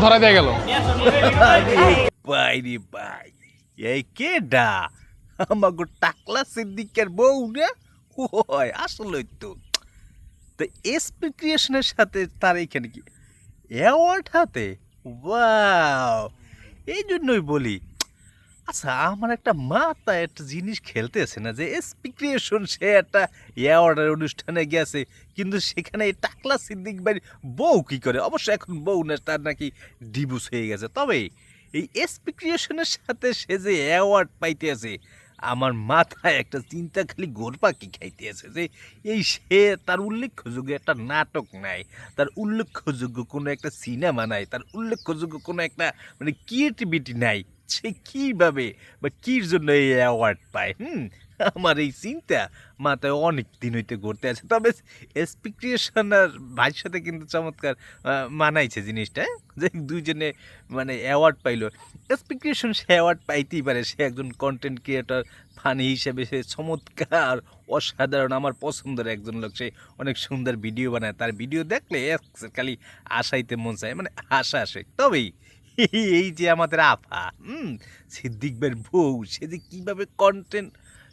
ধরা দিয়ে গেল। বাইরে বাই এই কে ডা আমাগো টাকলা সিদ্দিকের বউ না? ওই, আসলে তো। তো এসপি ক্রিয়েশনের সাথে তার এইখানে কি? অ্যাওয়ার্ড হাতে? ওয়াও এই জন্যই বলি আচ্ছা আমার একটা মাথা একটা জিনিস খেলতেছে না যে এসপি ক্রিয়েশন সে একটা অ্যাওয়ার্ডের অনুষ্ঠানে গেছে, কিন্তু সেখানে এই টাকলা সিদ্দিক বাড়ি বউ কী করে? অবশ্য এখন বউ না, তার নাকি ডিভোর্স হয়ে গেছে। তবে এই এসপি ক্রিয়েশনের সাথে সে যে অ্যাওয়ার্ড পাইতে আছে আমার মাথায় একটা চিন্তা খালি গোরপাকি খাইতে আছে যে, এই সে তার উল্লেখযোগ্য একটা নাটক নাই, তার উল্লেখযোগ্য কোনো একটা সিনেমা নাই, তার উল্লেখযোগ্য কোনো একটা মানে ক্রিয়েটিভিটি নাই। সে কীভাবে বা কির জন্য এই অ্যাওয়ার্ড পায়? হুম, আমার এই চিন্তা মাথায় অনেক দিন হইতে ঘুরতে আছে। তবে এসপি ক্রিয়েশন আর ভাইয়ের সাথে কিন্তু চমৎকার মানাইছে জিনিসটা, যে দুইজনে মানে অ্যাওয়ার্ড পাইলো। এসপি ক্রিয়েশন সে অ্যাওয়ার্ড পাইতেই পারে, সে একজন কন্টেন্ট ক্রিয়েটর ফানি হিসেবে সে চমৎকার, অসাধারণ, আমার পছন্দের একজন লোক। সে অনেক সুন্দর ভিডিও বানায়, তার ভিডিও দেখলে খালি আশাইতে মন চায় মানে আশা আসে। তবেই এই যে আমাদের আফা হুম, সিদ্দিক ভাইয়ের বউ, সে যে কীভাবে কন্টেন্ট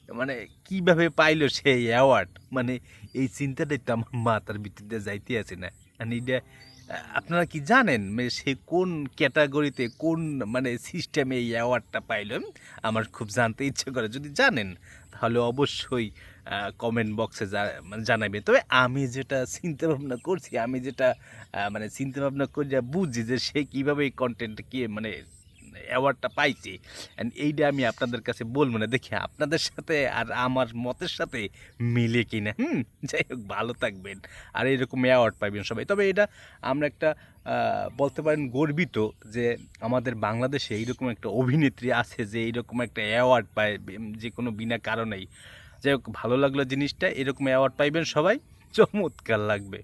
মানে কীভাবে পাইলো সেই অ্যাওয়ার্ড মানে এই চিন্তাটাই তো আমার মাথার ভিতরে যাইতে আছে না। আর এটা আপনারা কি জানেন মানে সে কোন ক্যাটাগরিতে কোন মানে সিস্টেমে এই অ্যাওয়ার্ডটা পাইল? আমার খুব জানতে ইচ্ছে করে। যদি জানেন, তাহলে অবশ্যই কমেন্ট বক্সে জানাবে তবে আমি যেটা চিন্তা ভাবনা করছি, আমি যেটা মানে চিন্তা ভাবনা করে যা বুঝি যে সে কীভাবে এই কন্টেন্ট কি মানে অ্যাওয়ার্ডটা পাইছি। অ্যান্ড এইটা আমি আপনাদের কাছে বলব না। দেখি আপনাদের সাথে আর আমার মতের সাথে মিলে কি না হুম, যাই হোক, ভালো থাকবেন। আর এরকম অ্যাওয়ার্ড পাইবেন সবাই। তবে এটা আমরা একটা বলতে পারেন গর্বিত যে আমাদের বাংলাদেশে এইরকম একটা অভিনেত্রী আছে যে এইরকম একটা অ্যাওয়ার্ড পায় যে কোনো বিনা কারণেই। যাই হোক, ভালো লাগল জিনিসটা। এরকম অ্যাওয়ার্ড পাইবেন সবাই। চমৎকার লাগবে।